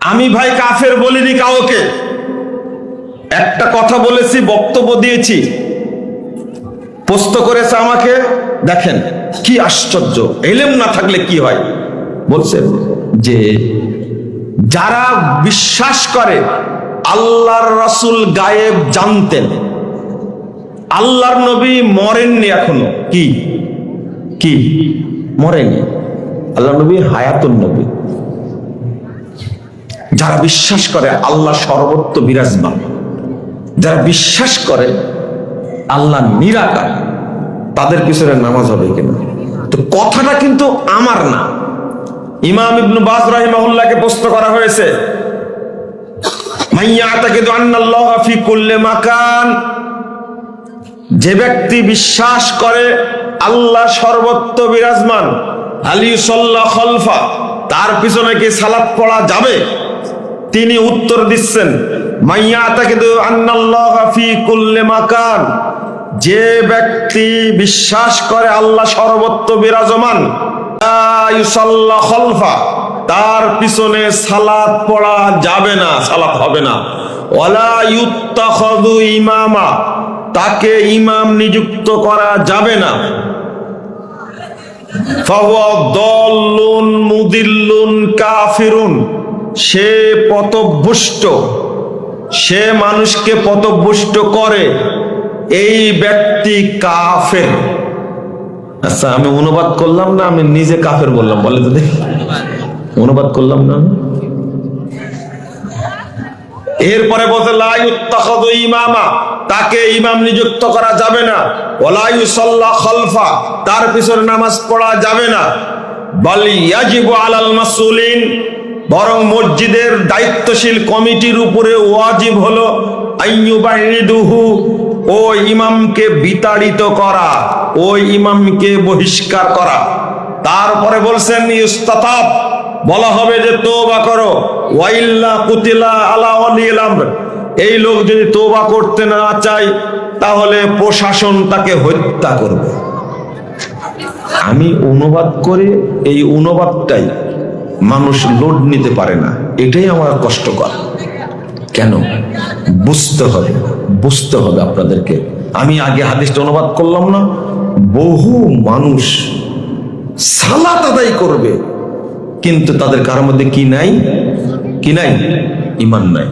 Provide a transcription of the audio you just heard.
আমি ভাই কাফের বলিনি কাউকে। একটা কথা বলেছি, বক্তব্য দিয়েছি। প্রশ্ন করেছে আমাকে, দেখেন, কি আশ্চর্য। এলেম না থাকলে কি হয়? বলছেন যে, যারা বিশ্বাস করে, আল্লাহর রাসূল গায়েব জানতেন। আল্লাহর নবী মরেননি এখনও। কি? কি? মরেনি আল্লাহ নবী হায়াতুন নবী। যারা বিশ্বাস করে আল্লাহ সর্বত্র বিরাজমান, যারা বিশ্বাস করে আল্লাহ নিরাকার, তাদের পিছনে নামাজ হবে কিনা? তো কথাটা কিন্তু আমার না। ইমাম ইবনু বাজ রাহিমাহুল্লাহকে প্রশ্ন করা হয়েছে যে ব্যক্তি বিশ্বাস করে আল্লাহ সর্বত্র বিরাজমান, আলী সল্লাহ খলফা, তার পিছনে কি সালাত পড়া যাবে? তিনি উত্তর দিচ্ছেন যে ব্যক্তি বিশ্বাস করে আল্লাহ সর্বত্র বিরাজমান খলফা, তার পিছনে সালাত পড়া যাবে না, সালাত হবে না। ইমামা, তাকে ইমাম নিযুক্ত করা যাবে না। কাফিরুন। সে পথভ্রষ্ট, সে মানুষকে পথভ্রষ্ট করে। এই ব্যক্তি কাফের। আচ্ছা আমি অনুবাদ করলাম না, আমি নিজে কাফের বললাম, বলে দেখি। অনুবাদ করলাম না এরপরে বলতে ইমামা তাকে ইমাম নিযুক্ত করা যাবে না। ওলাইউ সাল্লাহ খলফা তার পিছনে নামাজ পড়া যাবে না। মাসুলিন বরং মসজিদের দায়িত্বশীল কমিটির উপরে ওয়াজিব হলো আইয়ুবাইদুহু ও ইমামকে বিতাড়িত করা ওই ইমামকে বহিষ্কার করা। তারপরে বলছেন, ইস্তাতাব, বলা হবে যে তোবা করো। ওয়াইল্লা কুতিলা আলা আমর। এই লোক যদি তোবা করতে না চায়, তাহলে প্রশাসন তাকে হত্যা করবে। আমি অনুবাদ করে এই অনুবাদটাই মানুষ লোড নিতে পারে না। এটাই আমার কষ্টকর। কেন? বুঝতে হবে বুঝতে হবে আপনাদেরকে। আমি আগে হাদিসটা অনুবাদ করলাম না, বহু মানুষ সালাত আদায় করবে, কিন্তু তাদের কারোর মধ্যে কি নাই? কি নাই? ইমান নাই।